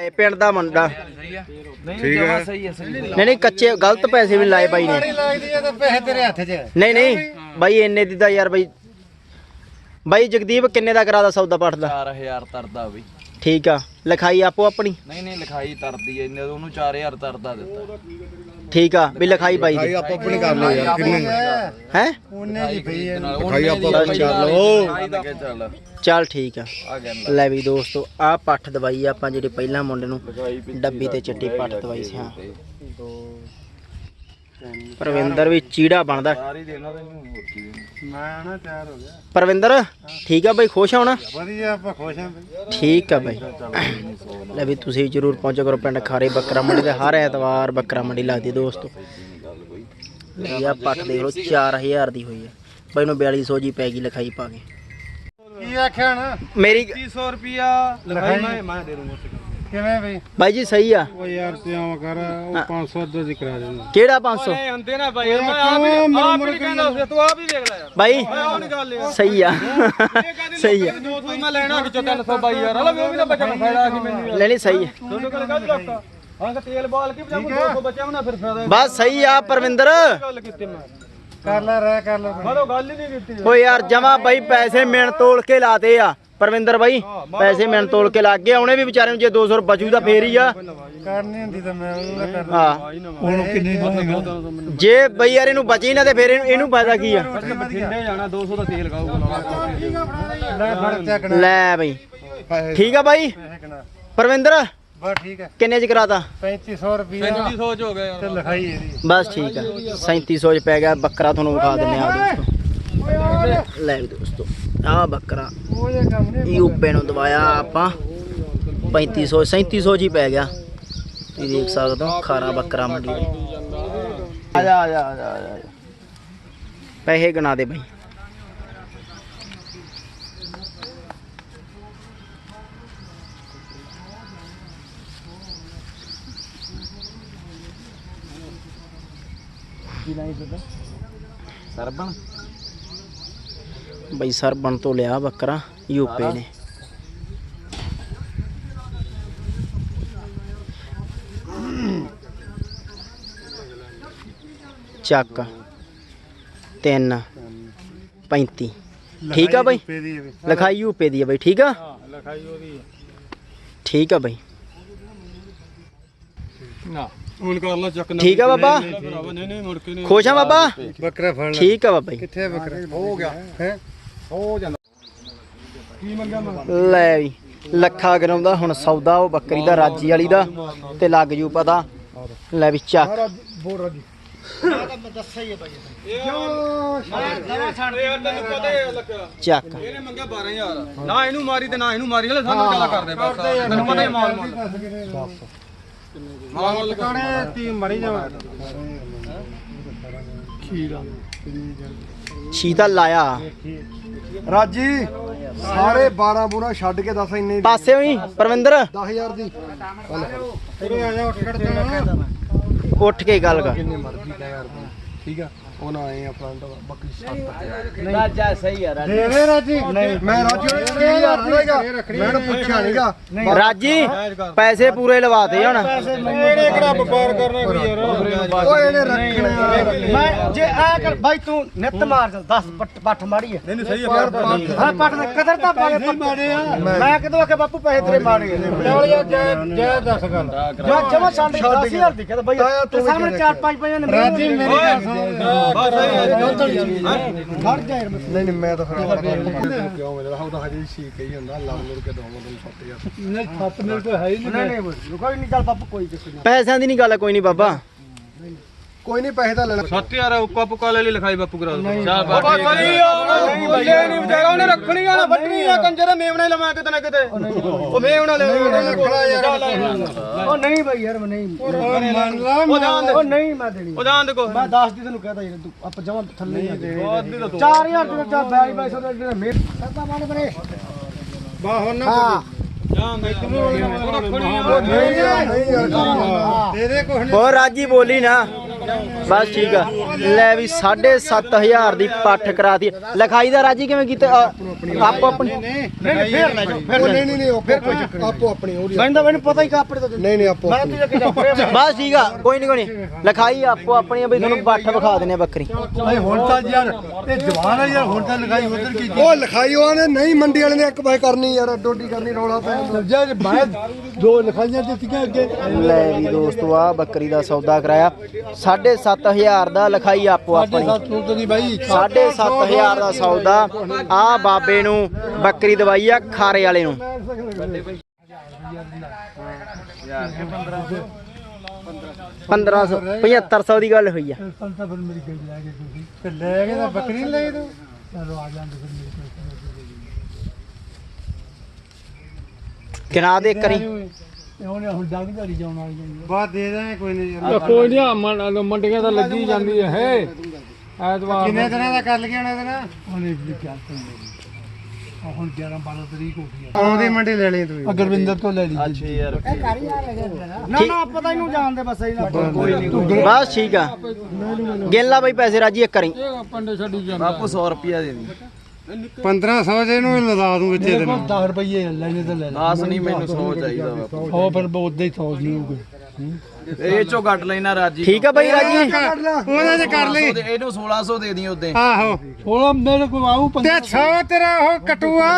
ਇਹ ਪਿੰਡ ਦਾ ਮੁੰਡਾ। ਠੀਕ ਹੈ। ਨਹੀਂ ਨਹੀਂ ਕੱਚੇ ਗਲਤ ਪੈਸੇ ਵੀ ਲਾਏ ਬਾਈ ਨੇ। ਲੱਗਦੀ ਹੈ ਤਾਂ ਪੈਸੇ ਤੇਰੇ ਹੱਥ 'ਚ। ਨਹੀਂ ਨਹੀਂ ਬਾਈ ਇੰਨੇ ਦੀ ਤਾਂ ਯਾਰ ਬਾਈ ਬਾਈ ਜਗਦੀਪ ਕਿੰਨੇ ਦਾ ਕਰਾਦਾ ਸੌਦਾ ਪਾਠ ਦਾ 4000 ਤਰਦਾ ਬਈ। ਠੀਕ ਆ ਲਿਖਾਈ ਆਪੋ ਆਪਣੀ? ਨਹੀਂ ਨਹੀਂ ਲਿਖਾਈ ਤਰਦੀ ਐ ਇਹਨੇ ਉਹਨੂੰ 4000 ਤਰਦਾ ਦਿੱਤਾ। ਠੀਕ ਆ ਵੀ ਲਿਖਾਈ ਬਾਈ ਦੀ। ਆਪਾਂ ਆਪਣੀ ਕਰ ਲਓ ਯਾਰ ਕਿੰਨੇ ਹੈ? ਉਹਨੇ ਦੀ ਪਈ ਹੈ ਭਾਈ ਆਪਾਂ ਆਪਣੀ ਕਰ ਲਓ। ਚੱਲ ਠੀਕ ਆ। ਆ ਲੈ ਵੀ ਦੋਸਤੋ ਆ ਪੱਠ ਦਵਾਈ ਆ ਆਪਾਂ ਜਿਹੜੇ ਪਹਿਲਾਂ ਮੁੰਡੇ ਨੂੰ ਡੱਬੀ ਤੇ ਚਿੱਟੀ ਪੱਠ ਦਵਾਈ ਸੀ ਹਾਂ। ਪ੍ਰਵਿੰਦਰ ਵੀ ਚੀੜਾ ਬਣਦਾ। ਮੈਂ ਨਾ ਤਿਆਰ ਹੋ ਗਿਆ। ਪ੍ਰਵਿੰਦਰ ਠੀਕ ਆ ਬਾਈ ਖੁਸ਼ ਹੋਣਾ? ਵਧੀਆ ਆਪਾਂ ਖੁਸ਼ ਹਾਂ ਬਈ। ਠੀਕ ਆ ਬਾਈ। ਲੈ ਵੀ ਤੁਸੀਂ ਜਰੂਰ ਪਹੁੰਚੋ ਕਰੋ ਪਿੰਡ ਖਾਰੇ ਬੱਕਰਾ ਮੰਡੀ ਤੇ ਹਰ ਐਤਵਾਰ ਬੱਕਰਾ ਮੰਡੀ ਲੱਗਦੀ ਦੋਸਤੋ। ਲੈ ਆ ਪੱਠ ਦੇਖ ਲਓ 4000 ਦੀ ਹੋਈ ਹੈ ਬਾਈ ਨੂੰ 4200 ਜੀ ਪੈ ਗਈ ਲਿਖਾਈ ਪਾ ਕੇ। ਕੀ ਆਖਿਆ ਨਾ ਮੇਰੀ 300 ਰੁਪਿਆ ਲਿਖਾਈ ਮੈਂ ਮੈਂ ਦੇ ਦੂੰਗਾ ਕਿਵੇਂ ਬਈ? ਬਾਈ ਜੀ ਸਹੀ ਆ। ਉਹ ਯਾਰ ਤੇ ਆਵਾ ਕਰ ਉਹ 500 ਅੱਧੋ ਦੀ ਕਰਾ ਦੇਣਾ ਕਿਹੜਾ 500 ਹੁੰਦੇ ਨਾ ਬਾਈ ਮੈਂ ਆਪ ਹੀ ਆਪ ਹੀ ਕਹਿੰਦਾ ਉਸੇ ਤੂੰ ਆਪ ਹੀ ਵੇਖ ਲੈ ਯਾਰ। ਬਾਈ ਗੱਲ ਸਹੀ ਆ। ਸਹੀ ਆ। ਦੋ ਤੂੰ ਮੈਂ ਲੈਣਾ ਵਿੱਚੋਂ 300 ਬਾਈ ਯਾਰ। ਹਲਾ ਉਹ ਵੀ ਨਾ ਬਚਣ ਫਾਇਦਾ ਸੀ ਮੈਨੂੰ ਲੈ ਨਹੀਂ ਸਹੀ ਆ। ਦੋਨੋਂ ਗੱਲ ਕਰ ਲੱਗਾ ਹਾਂ ਕਿ ਤੇਲ ਬਾਲ ਕੇ ਬਚਾਉਂ 200 ਬਚਿਆ ਨਾ ਫਿਰ ਫਾਇਦਾ ਬਸ ਸਹੀ ਆ ਪਰਵਿੰਦਰ। ਗੱਲ ਕੀਤੀ ਮੈਂ। ਕਰ ਲੈ ਰਹਿ ਕਰ ਲੈ। ਮੈਂ ਤਾਂ ਗੱਲ ਹੀ ਨਹੀਂ ਕੀਤੀ। ਓ ਯਾਰ ਜਮਾ ਬਾਈ ਪੈਸੇ ਮਿਣ ਤੋਲ ਕੇ ਲਾਤੇ ਆ ਪਰਵਿੰਦਰ ਬਾਈ। ਪੈਸੇ ਮਿਣ ਤੋਲ ਕੇ ਲੱਗ ਗਏ ਉਹਨੇ ਵੀ ਵਿਚਾਰੇ ਨੂੰ ਜੇ 200 ਰੁਪਏ ਬਚੂ ਤਾਂ ਫੇਰ ਹੀ ਆ। ਕਰਨੀ ਹੁੰਦੀ ਤਾਂ ਮੈਂ ਉਹਦਾ ਕਰ ਹਾਂ। ਹੁਣ ਕਿੰਨੇ ਜੇ ਬਈ ਯਾਰ ਇਹਨੂੰ ਬਚੀ ਨਾ ਤੇ ਫੇਰ ਇਹਨੂੰ ਇਹਨੂੰ ਫਾਇਦਾ ਕੀ ਆ? ਬਠਿੰਡੇ ਜਾਣਾ 200 ਦਾ ਤੇਲ ਖਾਊਗਾ। ਲੈ ਫੜ ਚੱਕ ਲੈ ਬਈ। ਠੀਕ ਆ ਬਾਈ। ਪਰਵਿੰਦਰ। ਬਸ ਠੀਕ ਹੈ। ਕਿੰਨੇ ਚ ਕਰਾਤਾ? 3500 ਰੁਪਏ 3500 ਚ ਹੋ ਗਿਆ ਯਾਰ ਤੇ ਲਿਖਾਈ ਇਹਦੀ। ਬਸ ਠੀਕ ਆ 3700 ਚ ਪੈ ਗਿਆ ਬੱਕਰਾ ਤੁਹਾਨੂੰ ਵਿਖਾ ਦਿੰਨੇ ਆ ਦੋਸਤੋ। ਲੈ ਵੀ ਦੋਸਤੋ ਆ ਬੱਕਰਾ। ਉਹ ਜੇ ਕੰਮ ਨਹੀਂ ਯੂਪੇ ਨੂੰ ਦਵਾਇਆ ਆਪਾਂ। 3500 3700 ਜੀ ਪੈ ਗਿਆ। ਤੁਸੀਂ ਦੇਖ ਸਕਦੇ ਹੋ ਖਾਰਾ ਬੱਕਰਾ ਮੰਡੀ ਆ ਜਾ ਆ ਜਾ ਆ ਜਾ, ਪੈਸੇ ਗਣਾ ਦੇ ਬਾਈ ਸਰਬਣ। ਬਈ ਸਰਬਣ ਤੋਂ ਲਿਆ ਬੱਕਰਾ ਯੂਪੇ ਨੇ। ਚੱਕ। 3 35 ਠੀਕ ਆ ਬਈ? ਹੈ ਲਿਖਾਈ ਯੂਪੇ ਦੀ ਆ ਬਈ ਠੀਕ ਆ? ਲਿਖਾਈ ਉਹਦੀ ਠੀਕ ਆ ਬਈ। ਨਾ। ਹੁਣ ਕਰ ਲਾ ਚੱਕ ਠੀਕ ਆ ਬਾਬਾ? ਨਹੀਂ ਨਹੀਂ ਮੁੜ ਕੇ ਨਹੀਂ। ਖੁਸ਼ ਆ ਬਾਬਾ? ਬੱਕਰਾ ਫੜ ਠੀਕ ਆ ਬਾਬਾ ਜੀ। ਕਿੱਥੇ ਬੱਕਰਾ? ਹੋ ਗਿਆ ਹੈ? ਹੋ ਜਾਂਦਾ। ਕੀ ਮੰਗਿਆ ਮੈਂ? ਲੈ ਵੀ ਲੱਖਾ ਗਰਾਉਂਦਾ ਹੁਣ ਸੌਦਾ ਉਹ ਬੱਕਰੀ ਦਾ ਰਾਜੀ ਵਾਲੀ ਦਾ ਤੇ ਲੱਗ ਜੂ ਪਤਾ। ਲੈ ਵੀ ਚੱਕ। ਬੋਲ ਰਾਜੀ। ਚੱਕ। ਇਹਨੇ ਮੰਗਿਆ 12000 ਨਾ ਇਹਨੂੰ ਮਾਰੀ ਤੇ ਨਾ ਇਹਨੂੰ ਮਾਰੀ। ਹਲੇ ਸਾਨੂੰ ਗੱਲਾਂ ਕਰਦੇ ਬਸ ਤੈਨੂੰ ਪਤਾ ਹੀ ਮਾਲ ਮਾਲ ਮਾਲ ਕਾਣੇ ਤੀ ਮਰੀ ਜਾਵਾ ਖੀਰਾ ਛੀ ਤਾਂ ਲਾਇਆ। ਰਾਜੀ ਸਾਰੇ 12 ਬੂਰਾ ਛੱਡ ਕੇ ਦੱਸ ਇੰਨੇ ਪਾਸੇ ਹੋਈ ਪਰਵਿੰਦਰ? 10000 ਦੀ। ਉਰੇ ਆ ਜਾ ਉੱਠ ਖੜ ਜਾ। ਉੱਠ ਕੇ ਗੱਲ ਕਰ। ਕਿੰਨੇ ਮਰਜ਼ੀ ਦਾ ਯਾਰ ਠੀਕ ਆ? ਉਹ ਨਾ ਆਏ ਆਪਣਾ ਤਾਂ ਬੱਕਰੀ ਛੱਡ ਰਾਜਾ ਸਹੀ ਆ ਦੇ ਦੇ ਰਾਜੀ? ਨਹੀਂ ਮੈਂ ਰਾਜੀ ਨੂੰ 30000 ਦੇਗਾ ਮੈਂ ਉਹਨੂੰ ਪੁੱਛਿਆ ਨਹੀਂਗਾ। ਰਾਜੀ ਪੈਸੇ ਪੂਰੇ ਲਵਾਤੇ ਹੁਣ। ਇਹਨੇ ਕਿਹੜਾ ਵਪਾਰ ਕਰਨਾ ਕੋਈ ਯਾਰ? ਓਏ ਇਹਨੇ ਰੱਖਣਾ ਮੈਂ ਜੇ ਆ ਕਰ ਬਾਈ ਤੂੰ ਨਿੱਤ ਮਾਰ ਚੱਲ 10 ਪੱਟ ਪੱਠ ਮਾੜੀ ਹੈ ਨਹੀਂ ਸਹੀ ਹੈ ਹਾਂ ਪੱਠ ਦਾ ਕਦਰ ਤਾਂ ਪਾਵੇ ਮਾੜੇ ਆ। ਮੈਂ ਕਿਦੋਂ ਆਖਿਆ ਬਾਪੂ ਪੈਸੇ ਤੇਰੇ ਮਾੜੇ ਚੱਲ ਯਾਰ ਜੈ ਜੈ ਦੱਸ ਗੱਲ। ਜੋ ਜਮਾ ਛੱਡ 10000 ਦੀ ਕਹਿੰਦਾ ਬਾਈ ਤੇ ਸਾਹਮਣੇ ਚਾਰ ਪੰਜ ਪੰਜਾਂ ਨੇ ਰਾਜੀ ਮੇਰੀ ਗੱਲ ਸੁਣ। ਬਸ ਸਹੀ ਹੈ ਖੜ ਜਾ ਯਾਰ ਨਹੀਂ ਨਹੀਂ ਮੈਂ ਤਾਂ ਫਿਰ ਕਿਉਂ ਮਿਲਦਾ ਉਹਦਾ ਹਜੇ ਸੀ ਕਹੀ ਹੁੰਦਾ ਲੜ ਲੜ ਕੇ ਦਵਾਂ ਤੈਨੂੰ 7000 ਨਹੀਂ ਸੱਤ ਮਿੰਟ ਤਾਂ ਹੈ ਹੀ ਨਹੀਂ। ਨਹੀਂ ਕੋਈ ਨਹੀਂ ਚੱਲ ਬਾਪੂ ਕੋਈ ਕਿਸੇ ਨਹੀਂ ਪੈਸਿਆਂ ਦੀ ਨਹੀਂ ਗੱਲ ਕੋਈ ਨਹੀਂ ਬਾਬਾ ਕੋਈ ਨਹੀਂ ਪੈਸੇ ਤਾਂ ਲੈਣਾ ਸੱਤ ਯਾਰ ਉੱਕਾ ਪੁੱਕਾ ਲੈ ਲਈ ਲਿਖਾਈ ਬਾਪੂ ਕਰਾ ਦੋ। ਬਾਪੂ ਸਹੀ ਨਹੀਂ ਬੱਲੇ ਨਹੀਂ ਵਿਚਾਰਾ ਉਹਨੇ ਰੱਖਣੀ ਆ ਨਾ ਆ ਕੰਜਰ ਮੇਵਣੇ ਲਵਾਂ ਕਿਤੇ ਨਾ ਕਿਤੇ। ਉਹ ਮੇਵਣਾ ਲੈ ਰੱਖਣਾ ਯਾਰ। ਉਹ ਨਹੀਂ ਬਾਈ ਯਾਰ ਮੈਂ ਨਹੀਂ। ਮੰਨ ਲਾ ਉਹ ਨਹੀਂ ਮੈਂ ਦੇਣੀ। ਉਹ ਜਾਣ ਦੇ ਕੋ। ਮੈਂ 10 ਦੀ ਤੈਨੂੰ ਕਹਤਾ ਯਾਰ ਤੂੰ ਆਪਾਂ ਜਮਾ ਥੱਲੇ ਹੀ ਆ ਗਏ। 4000 ਦੇ ਚਾ 22 2200 ਦਾ ਜਿਹੜਾ ਮੇਰ ਕਰਤਾ ਮਾਰ ਬਰੇ ਬਾ ਹੁਣ ਨਾ ਹੋਰ ਰਾਜੀ ਬੋਲੀ ਨਾ। ਬਸ ਠੀਕ ਆ। ਲੈ ਵੀ 7500 ਦੀ ਪੱਠ ਕਰਾਤੀ ਲਿਖਾਈ ਦਾ ਰਾਜੀ ਕਿਵੇਂ ਕੀਤਾ? ਅ, ਆਪੋ ਆਪਣੀ ਨਹੀਂ ਫੇਰ ਲੈ ਜਾਓ ਫਿਰ ਨਹੀਂ ਨਹੀਂ ਨਹੀਂ ਉਹ ਫਿਰ ਕੋਈ ਚੱਕਰ ਆਪੋ ਆਪਣੀ ਉਹਦੀ ਮੈਨੂੰ ਤਾਂ ਮੈਨੂੰ ਪਤਾ ਹੀ ਕਾਪੜੇ ਤੋਂ ਨਹੀਂ ਨਹੀਂ ਆਪੋ ਆਪਣੀ। ਬਸ ਠੀਕ ਆ ਕੋਈ ਨਹੀਂ ਕੋਈ ਨਹੀਂ। ਲਿਖਾਈ ਆਪੋ ਆਪਣੀ ਆ ਬਈ ਤੁਹਾਨੂੰ ਪੱਠ ਵਿਖਾ ਦਿੰਨੇ ਆ ਬੱਕਰੀ। ਭਾਈ ਹੁਣ ਤਾਂ ਯਾਰ ਇਹ ਜਵਾਨ ਆ ਯਾਰ ਹੁਣ ਤਾਂ ਲਗਾਈ ਉਧਰ ਕੀ ਉਹ ਲਿਖਾਈ ਉਹ ਨੇ ਨਹੀਂ ਮੰਡੀ ਵਾਲੇ ਨੇ ਇੱਕ ਬਾਈ ਕਰਨੀ ਯਾਰ ਡੋਡੀ ਕਰਨੀ ਰੌਲਾ ਪੈ ਸਬਜਾ ਮੈਂ ਦੋ ਲਿਖਾਈਆਂ ਦਿੱਤੀਆਂ ਅੱਗੇ। ਲੈ ਵੀ ਦੋਸਤੋ ਆ ਬੱਕਰੀ ਦਾ ਸੌਦਾ ਕਰਾਇਆ। 7500 ਦਾ ਲਿਖਾਈ ਆਪੋ ਆਪਣੀ। ਤੂੰ ਤਾਂ ਨਹੀਂ ਬਾਈ। 7500 ਦਾ ਸੌਦਾ। ਆ ਬਾਬੇ ਨੂੰ ਬੱਕਰੀ ਦਵਾਈ ਆ ਖਾਰੇ ਵਾਲੇ ਨੂੰ। ਪੰਦਰਾਂ ਸੌ 7500 ਦੀ ਗੱਲ ਹੋਈ ਆ। ਲੈ ਕੇ ਤੁਸੀਂ ਤੇ ਲੈ ਕੇ ਤਾਂ ਬੱਕਰੀ ਨਹੀਂ ਲੈ ਤੂੰ ਚਲੋ ਆ ਜਾਂਦੇ ਫਿਰ ਮੇਰੇ ਕੋਲ ਕਿਨਾ ਦੇ ਕਰੀ ਇਹ ਹੁਣ ਹੁਣ ਡੰਗ ਝਾੜੀ ਜਾਣ ਵਾਲੀ ਹੈ ਬਾਅਦ ਦੇ ਦਾਂ ਕੋਈ ਨਹੀਂ ਯਾਰ ਕੋਈ ਨਹੀਂ ਮੰਡੀਆਂ ਤਾਂ ਲੱਗੀ ਜਾਂਦੀ ਹੈ। ਐਤਵਾਰ ਕਿੰਨੇ ਦਿਨਾਂ ਦਾ ਕਰ ਲਿਆ ਨਾ ਇਹਦੇ ਨਾਲ? ਹੁਣ ਇਹ ਵੀ ਕਿਆ ਕਰਾਂਗੇ ਆ ਹੁਣ 11 12 ਤਰੀਕ ਹੋ ਗਈ ਆਉਂਦੀ ਮੰਡੀ ਲੈ ਲਈ ਤੂੰ ਆ ਗੁਰਵਿੰਦਰ ਤੋਂ ਲੈ ਲਈ ਯਾਰ ਨਾ ਨਾ ਪਤਾ ਹੀ ਨੂੰ ਜਾਣਦੇ ਬਸ ਇਹ ਨਾ ਕੋਈ ਨਹੀਂ ਬਸ ਠੀਕ ਆ। ਗੇਲਾ ਬਈ ਪੈਸੇ ਰਾਜੀ ਇੱਕ ਕਰੀ। ਪੰਡੇ ਛੱਡੀ ਜਾਂਦਾ। ਬਾਪੂ 100 ਰੁਪਿਆ ਦੇ ਦੀ। 1500 ਜੇ ਇਹਨੂੰ ਲਦਾ ਦੂੰ ਵਿੱਚੇ ਮੇਰੇ ਕੋਲ 10 ਰੁਪਏ ਲੈਣੇ ਤਾਂ ਲੈ ਲੈ। 10 ਨਹੀਂ ਮੈਨੂੰ 100 ਚਾਹੀਦਾ ਉਹ ਫਿਰ ਉਦਾਂ ਹੀ 100 ਨਹੀਂ ਹੋਊਗਾ। ਇਹ ਚੋਂ ਕੱਟ ਲੈਣਾ ਰਾਜੀ ਠੀਕ ਆ ਬਈ ਰਾਜੀ। ਉਹਦੇ ਤੇ ਕਰ ਲਈ ਤੇ ਇਹਨੂੰ 1600 ਦੇ ਦੀ ਉਹਦੇ ਆਹੋ। ਥੋੜਾ ਮੇਰੇ ਕੋਲ ਆਉ ਤੇ 100 ਤੇਰਾ ਉਹ ਕਟੂਆ।